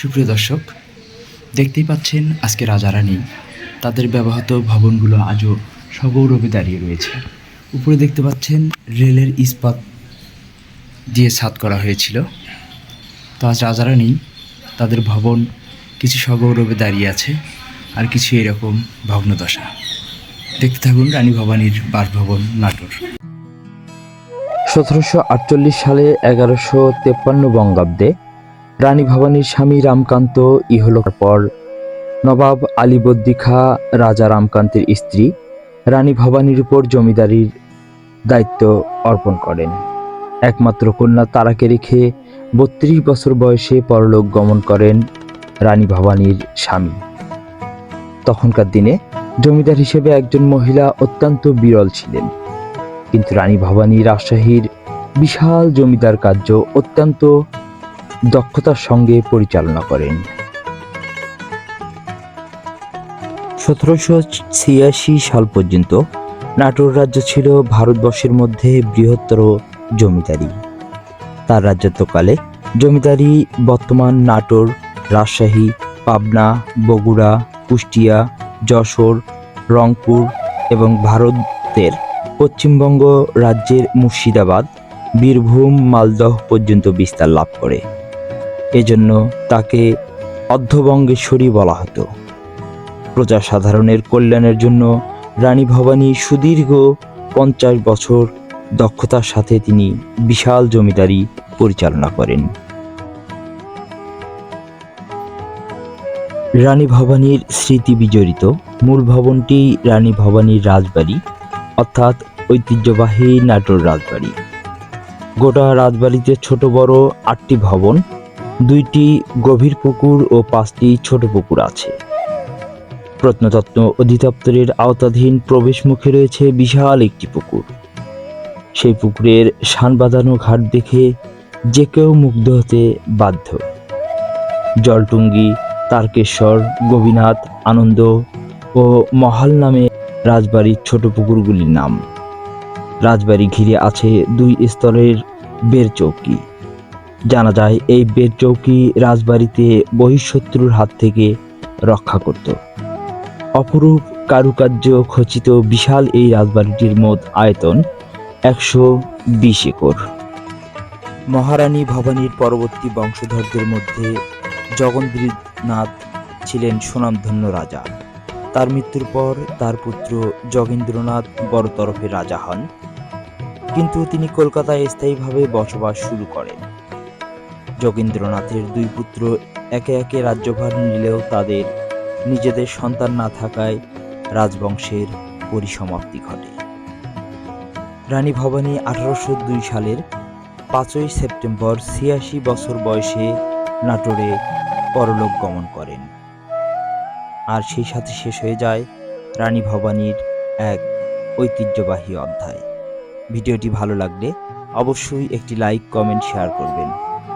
সুপ্রিয় দর্শক, দেখতেই পাচ্ছেন আজকে রাজা রানী, তাদের ব্যবহৃত ভবনগুলো আজও সগৌরবে দাঁড়িয়ে রয়েছে। উপরে দেখতে পাচ্ছেন রেলের ইস্পাত দিয়ে ছাদ করা হয়েছিল। তো আজ রাজা রানী, তাদের ভবন কিছু সগৌরবে দাঁড়িয়ে আছে আর কিছু এরকম ভগ্নদশা। দেখতে থাকুন রানী ভবানীর বাসভবন নাটোর। সতেরোশো আটচল্লিশ সালে এগারোশো তেপ্পান্ন বঙ্গাব্দে রানী ভবানীর স্বামী রামকান্ত ইহলোকের পর নবাব আলীবদ্দি খা রাজা রামকান্তের স্ত্রী রানী ভবানীর উপর জমিদারির দায়িত্ব অর্পণ করেন। একমাত্র কন্যা তারাকে রেখে বত্রিশ বছর বয়সে পরলোক গমন করেন রানী ভবানীর স্বামী। তখনকার দিনে জমিদার হিসেবে একজন মহিলা অত্যন্ত বিরল ছিলেন। কিন্তু রানী ভবানী রাজশাহীর বিশাল জমিদার কার্য অত্যন্ত দক্ষতার সঙ্গে পরিচালনা করেন। সতেরোশো ছিয়াশি সাল পর্যন্ত নাটোর রাজ্য ছিল ভারতবর্ষের মধ্যে বৃহত্তর জমিদারি। তার রাজত্বকালে জমিদারি বর্তমান নাটোর, রাজশাহী, পাবনা, বগুড়া, কুষ্টিয়া, যশোর, রংপুর এবং ভারতের পশ্চিমবঙ্গ রাজ্যের মুর্শিদাবাদ, বীরভূম, মালদহ পর্যন্ত বিস্তার লাভ করে। এজন্য তাকে অর্ধবঙ্গেশ্বরী বলা হতো। প্রজা সাধারণের কল্যাণের জন্য রানী ভবানী সুদীর্ঘ পঞ্চাশ বছর দক্ষতার সাথে তিনি বিশাল জমিদারি পরিচালনা করেন। রানী ভবানীর স্মৃতি বিজড়িত মূল ভবনটি রানী ভবানীর রাজবাড়ি, অর্থাৎ ঐতিহ্যবাহী নাটোর রাজবাড়ি। গোটা রাজবাড়িতে ছোট বড় আটটি ভবন দুইটি গভীর পুকুর ও পাঁচটি ছোট পুকুর আছে। প্রত্নতত্ত্ব অধিদপ্তরের আওতাধীন প্রবেশ মুখে রয়েছে বিশাল একটি পুকুর। সেই পুকুরের শান বাঁধানো ঘাট দেখে যে কেউ মুগ্ধ হতে বাধ্য। জলটুঙ্গি, তারকেশ্বর, গোপীনাথ, আনন্দ ও মহাল নামে রাজবাড়ির ছোট পুকুরগুলির নাম। রাজবাড়ি ঘিরে আছে দুই স্তরের বের চৌকি। জানা যায় এই বেদ চৌকি রাজবাড়িতে বহিঃশত্রুর হাত থেকে রক্ষা করত। অপরূপ কারুকার্য খচিত বিশাল এই রাজবাড়িটির মোট আয়তন একশো বিশ একর। মহারানী ভবানীর পরবর্তী বংশধরদের মধ্যে জগন্দ্রনাথ ছিলেন সুনামধন্য রাজা। তার মৃত্যুর পর তার পুত্র যোগেন্দ্রনাথ বড় তরফের রাজা হন। কিন্তু তিনি কলকাতায় স্থায়ীভাবে বসবাস শুরু করেন। যোগেন্দ্রনাথের দুই পুত্র একে একে রাজ্যভার নিলেও তাদের নিজেদের সন্তান না থাকায় রাজবংশের পরিসমাপ্তি ঘটে। রানী ভবানী আঠারোশো দুই সালের পাঁচই সেপ্টেম্বর ছিয়াশি বছর বয়সে নাটোরে পরলোক গমন করেন। আর সেই সাথে শেষ হয়ে যায় রানী ভবানীর এক ঐতিহ্যবাহী অধ্যায়। ভিডিওটি ভালো লাগলে অবশ্যই একটি লাইক, কমেন্ট, শেয়ার করবেন।